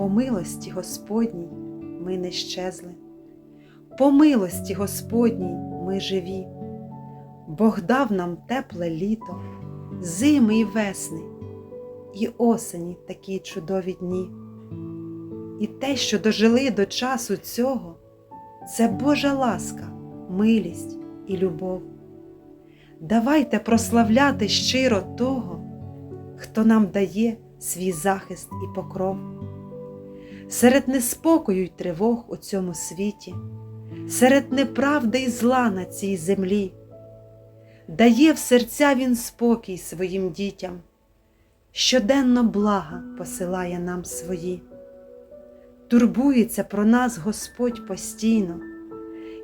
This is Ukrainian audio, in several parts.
по милості Господній ми не щезли, по милості Господній ми живі. Бог дав нам тепле літо, зими і весни, і осені такі чудові дні. І те, що дожили до часу цього, це Божа ласка, милість і любов. Давайте прославляти щиро того, хто нам дає свій захист і покров. Серед неспокою й тривог у цьому світі, серед неправди й зла на цій землі, дає в серця він спокій своїм дітям, щоденно блага посилає нам свої. Турбується про нас Господь постійно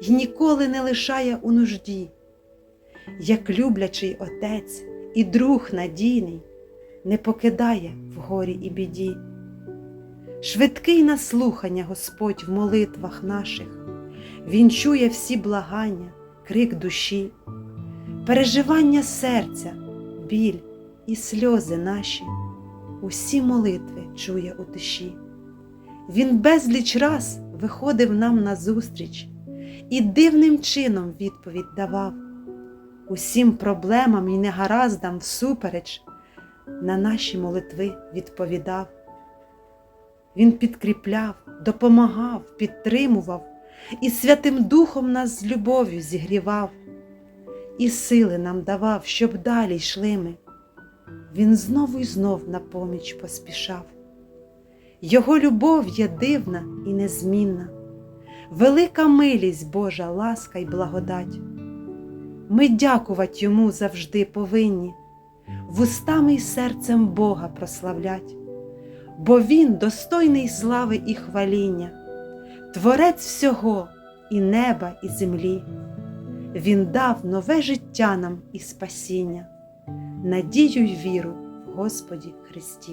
й ніколи не лишає у нужді, як люблячий отець і друг надійний не покидає в горі і біді. Швидкий на слухання Господь в молитвах наших, Він чує всі благання, крик душі, переживання серця, біль і сльози наші, усі молитви чує у тиші. Він безліч раз виходив нам назустріч і дивним чином відповідь давав, усім проблемам і негараздам всупереч на наші молитви відповідав. Він підкріпляв, допомагав, підтримував і Святим Духом нас з любов'ю зігрівав, і сили нам давав, щоб далі йшли ми. Він знову й знов на поміч поспішав. Його любов є дивна і незмінна, велика милість Божа ласка й благодать. Ми дякувати йому завжди повинні, вустами й серцем Бога прославлять, бо Він достойний слави і хваління, Творець всього і неба, і землі. Він дав нове життя нам і спасіння, надію й віру в Господі Христі.